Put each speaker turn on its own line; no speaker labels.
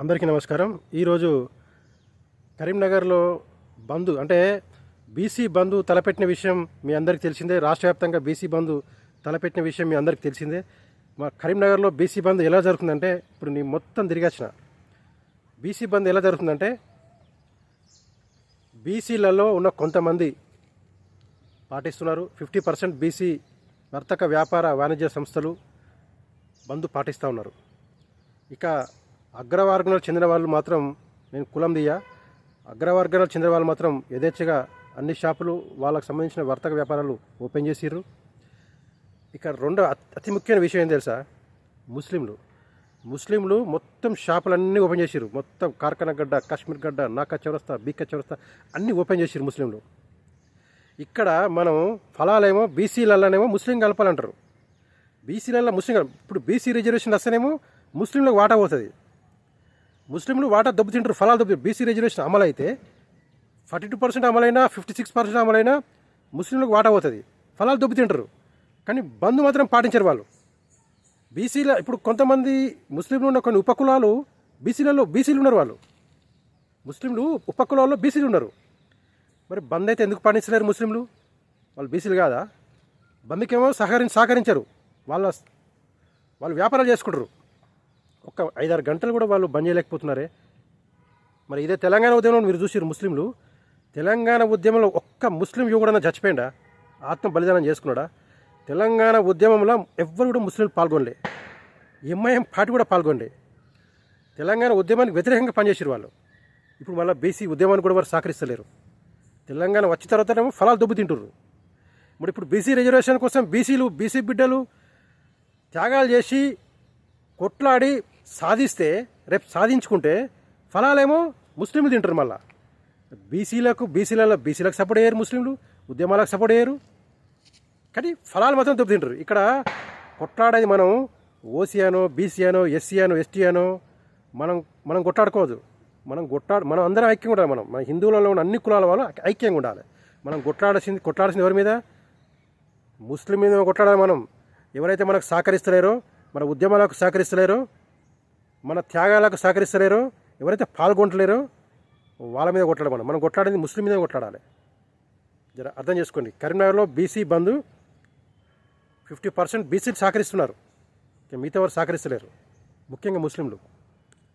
అందరికీ నమస్కారం. ఈరోజు కరీంనగర్లో బంధు అంటే బీసీ బంధు తలపెట్టిన విషయం మీ అందరికీ తెలిసిందే. రాష్ట్ర వ్యాప్తంగా బీసీ బంధు తలపెట్టిన విషయం మీ అందరికీ తెలిసిందే. మా కరీంనగర్లో బీసీ బంద్ ఎలా జరుగుతుందంటే ఇప్పుడు నీ మొత్తం తిరిగొచ్చిన. బీసీ బంధు ఎలా జరుగుతుందంటే బీసీలలో ఉన్న కొంతమంది పాటిస్తున్నారు. ఫిఫ్టీ పర్సెంట్ బీసీ వర్తక వ్యాపార వాణిజ్య సంస్థలు బంధు పాటిస్తూ ఉన్నారు. ఇక అగ్రవర్గంలో చెందిన వాళ్ళు మాత్రం నేను కులం దియ్య. అగ్రవర్గంలో చెందిన వాళ్ళు మాత్రం యథేచ్ఛగా అన్ని షాపులు వాళ్ళకు సంబంధించిన వర్తక వ్యాపారాలు ఓపెన్ చేసిర్రు. ఇక రెండో అతి- అతి ముఖ్యమైన విషయం ఏం తెలుసా? ముస్లింలు. ముస్లింలు మొత్తం షాపులన్నీ ఓపెన్ చేసిర్రు. మొత్తం కార్ఖానా గడ్డ కాశ్మీర్ గడ్డ నాకా చౌరస్తా బీకా చౌరస్తా అన్నీ ఓపెన్ చేసిర్రు ముస్లింలు. ఇక్కడ మనం ఫలాలేమో బీసీలలోనేమో ముస్లిం కలపాలంటారు. బీసీలలో ముస్లిం ఇప్పుడు బీసీ రిజర్వేషన్ వస్తేనేమో ముస్లింలకు వాటా పోతుంది. ముస్లింలు వాటా దెబ్బతింటారు ఫలాలు దెబ్బతింటారు బీసీ రిజర్వేషన్ అమలైతే అయితే ఫార్టీ టూ పర్సెంట్ అమలైనా ఫిఫ్టీ సిక్స్ పర్సెంట్ అమలైనా ముస్లింలకు వాటా అవుతుంది ఫలాలు దెబ్బతింటారు కానీ బంద్ మాత్రం పాటించరు వాళ్ళు. బీసీల ఇప్పుడు కొంతమంది ముస్లింలు ఉన్న కొన్ని ఉపకులాలు బీసీలలో బీసీలు ఉన్నారు వాళ్ళు. ముస్లింలు ఉపకులాల్లో బీసీలు ఉన్నారు. మరి బంద్ అయితే ఎందుకు పాటించలేరు ముస్లింలు? వాళ్ళు బీసీలు కాదా? బంద్కేమో సహకరించి సహకరించరు. వాళ్ళ వాళ్ళు వ్యాపారాలు చేసుకుంటారు. ఒక్క ఐదారు గంటలు కూడా వాళ్ళు బంద్ చేయలేకపోతున్నారే. మరి ఇదే తెలంగాణ ఉద్యమంలో మీరు చూసారు ముస్లింలు. తెలంగాణ ఉద్యమంలో ఒక్క ముస్లిం యువకుడన్నా చచ్చిపోయిందా ఆత్మ బలిదానం చేసుకున్నాడా? తెలంగాణ ఉద్యమంలో ఎవ్వరు కూడా ముస్లింలు పాల్గొనలే. ఎంఐఎం పార్టీ కూడా పాల్గొనలే. తెలంగాణ ఉద్యమానికి వ్యతిరేకంగా పనిచేసారు వాళ్ళు. ఇప్పుడు మళ్ళీ బీసీ ఉద్యమాన్ని కూడా వారు సహకరిస్తలేరు. తెలంగాణ వచ్చిన తర్వాత ఏమో ఫలాలు దెబ్బ తింటుర్రు. మరి ఇప్పుడు బీసీ రిజర్వేషన్ కోసం బీసీలు బీసీ బిడ్డలు త్యాగాలు చేసి కొట్లాడి సాధిస్తే రేపు సాధించుకుంటే ఫలాలేమో ముస్లింలు తింటారు మళ్ళా. బీసీలకు బీసీలలో బీసీలకు సపోర్ట్ అయ్యారు ముస్లింలు ఉద్యమాలకు సపోర్ట్ అయ్యారు. కానీ ఫలాలు మాత్రం దెబ్బతింటారు ఇక్కడ కొట్లాడేది మనం ఓసీ అనో బీసీ అనో ఎస్సీ అనో ఎస్టీ అనో మనం మనం కొట్లాడుకోవద్దు. మనం కొట్లాడు మనం అందరం ఐక్యంగా ఉండాలి మనం. మన హిందువులలో ఉన్న అన్ని కులాల వాళ్ళు ఐక్యంగా ఉండాలి. మనం కొట్లాడాల్సింది కొట్లాడాల్సింది ఎవరి మీద? ముస్లిం మీద కొట్లాడాలి మనం. ఎవరైతే మనకు సహకరిస్తలేరో మన ఉద్యమాలకు సహకరిస్తలేరో మన త్యాగాలకు సహకరిస్తలేరో ఎవరైతే పాల్గొంటలేరో వాళ్ళ మీద కొట్లాడమని. మనం మనం కొట్లాడేది ముస్లిం మీద కొట్లాడాలి. జర అర్థం చేసుకోండి. కరీంనగర్లో బీసీ బంధు ఫిఫ్టీ పర్సెంట్ బీసీలు సహకరిస్తున్నారు. ఇక మిగతా వారు సహకరిస్తలేరు. ముఖ్యంగా ముస్లింలు.